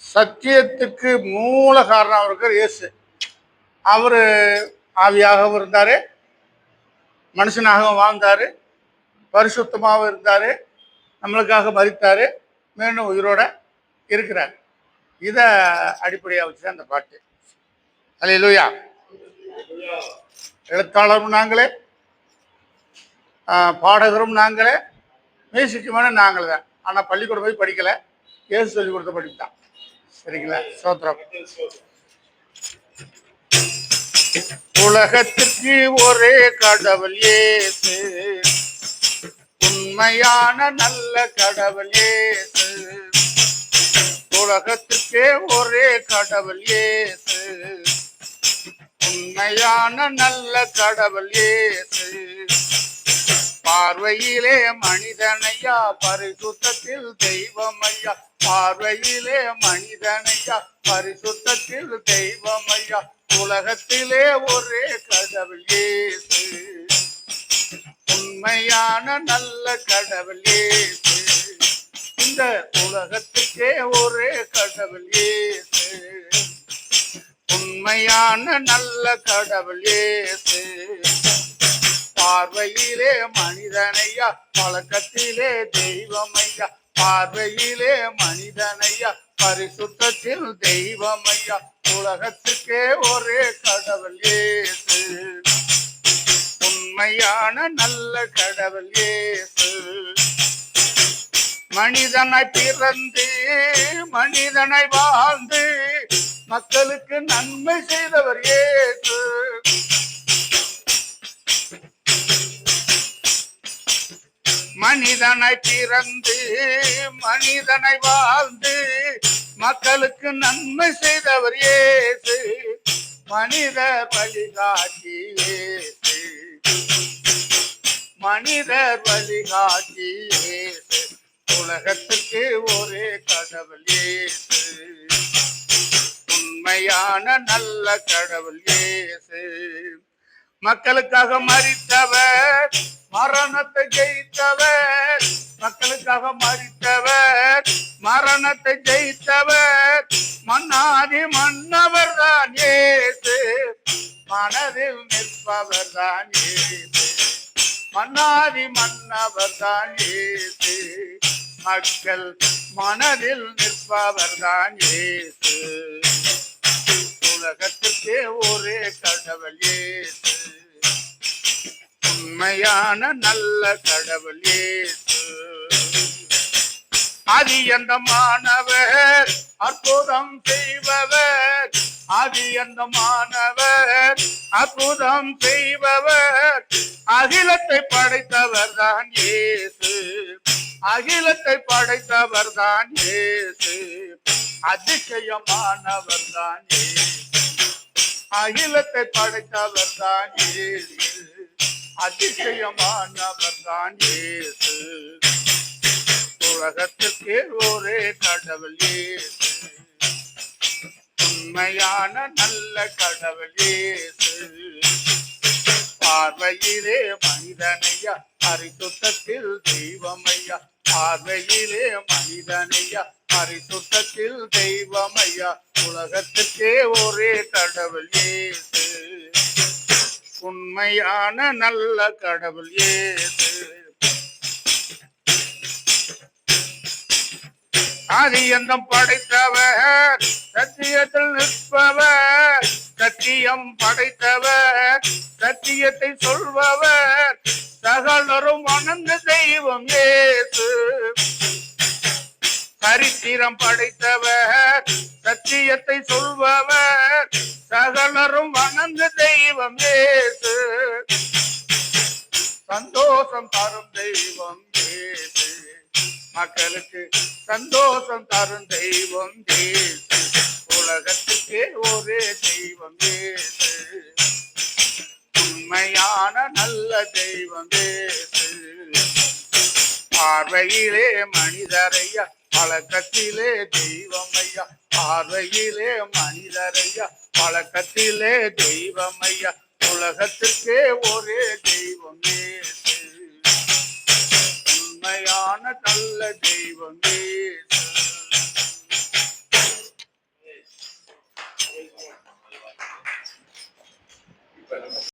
சத்தியத்துக்கு மூல காரணம் அவருக்கு இயேசு. அவர் ஆவியாகவும் இருந்தார். மனுஷனாகவும் வாழ்ந்தார். பரிசுத்தமாகவும் இருந்தார். நம்மளுக்காக மறித்தார் மீண்டும் உயிரோட இருக்கிறார். இதை அடிப்படையாக வச்சு தான் அந்த பாட்டு. அல்லேலூயா எழுத்தாளரும் நாங்களே. பாடகரும் நாங்களே. மியூசிக்குமான நாங்கள் தான் ஆனால் பள்ளிக்கூடம் போய் படிக்கலை. இயேசு சொல்லி கொடுத்த படிப்பு தான் சரிங்களா? சோத்ரம் உலகத்திற்கு ஒரே கடவுள் ஏசு. உண்மையான நல்ல கடவுள் ஏசு. உலகத்திற்கே ஒரே கடவுள் ஏசு. உண்மையான நல்ல கடவுள் ஏசு. பார்வையிலே மனிதனையா பரிசுத்தத்தில் தெய்வமையா. பார்வையிலே மனிதனையா பரிசுத்தத்தில் தெய்வமையா. உலகத்திலே ஒரே கடவுள் ஏசு உண்மையான நல்ல கடவுள் ஏசு இந்த உலகத்துக்கே ஒரே கடவுள் ஏசு உண்மையான நல்ல கடவுள் ஏசு பார்வையிலே மனிதனையா பழக்கத்திலே தெய்வமையா. பார்வையிலே மனிதனையா பரிசுத்தத்தில் தெய்வமையா. உலகத்துக்கே ஒரே கடவுள் ஏசு உண்மையான நல்ல கடவுள் ஏசு மனிதனை பிறந்து மனிதனை வாழ்ந்து மக்களுக்கு நன்மை செய்தவர் ஏசு மனிதனை பிறந்து மனிதனை வாழ்ந்து மக்களுக்கு நன்மை செய்தவர் ஏசு மனித வழிகாட்டி இயேசு. மனிதர் வழிகாட்டி இயேசு. உலகத்துக்கு ஒரே கடவுள் ஏசு உண்மையான நல்ல கடவுள் ஏசு மக்களுக்காக மறித்தவர் மரணத்தை ஜெயித்தவர் மக்களுக்காக மறித்தவர் மரணத்தை ஜெயித்தவர். மன்னாதி மன்னவர் தான் ஏசு மனதில் நிற்பவர் தான் ஏசு மன்னாதி மன்னவர் தான் ஏசு மக்கள் மனதில் நிற்பவர் தான் ஏசு உலகத்துக்கே ஒரே கடவுள் ஏசு உண்மையான நல்ல கடவுள் ஏசு. ஆதி அந்த மாணவர் அற்புதம் செய்பவர். ஆதி அந்த மாணவர் அற்புதம் செய்பவர். அகிலத்தை படைத்தவர் தான் ஏசு. அகிலத்தை படைத்தவர் தான் ஏசு. அதிசயமானவர் தான் ஏசு. அகிலத்தை படைத்தவர் தான் இயேசு அதிசயமானவர் தான் இயேசு. உலகத்துக்கு ஒரே கடவுள் இயேசு. உண்மையான நல்ல கடவுள் இயேசு. பார்வையிலே மனிதனையா பரிசுத்தத்தில் தெய்வமையா. பார்வையிலே மனிதனையா பரிசுத்தத்தில் தெய்வமையா. உலகத்துக்கே ஒரே கடவுள் இயேசு. உண்மையான நல்ல கடவுள் இயேசு ஆதியந்தம் படைத்தவர் சத்தியத்தில் நிற்பவர் சத்தியம் படைத்தவர் சத்தியத்தை சொல்பவர் சகலரும் அனந்த தெய்வம் ஏசு. சரித்திரம் படைத்தவர் சத்தியத்தை சொல்பவர் சகலரும் மக்களுக்கு சந்தோஷம் தரும் தெய்வம் ஏசு. உலகத்துக்கு ஒரே தெய்வம் ஏசு. உண்மையான நல்ல தெய்வம் ஏசு. பார்வையிலே மனிதரையா பழக்கத்திலே தெய்வம் ஐயா பார்வையிலே மனிதரையா பழக்கத்திலே தெய்வம் ஐயா உலகத்திற்கே ஒரே தெய்வம் ஏசு. உண்மையான நல்ல தெய்வமே.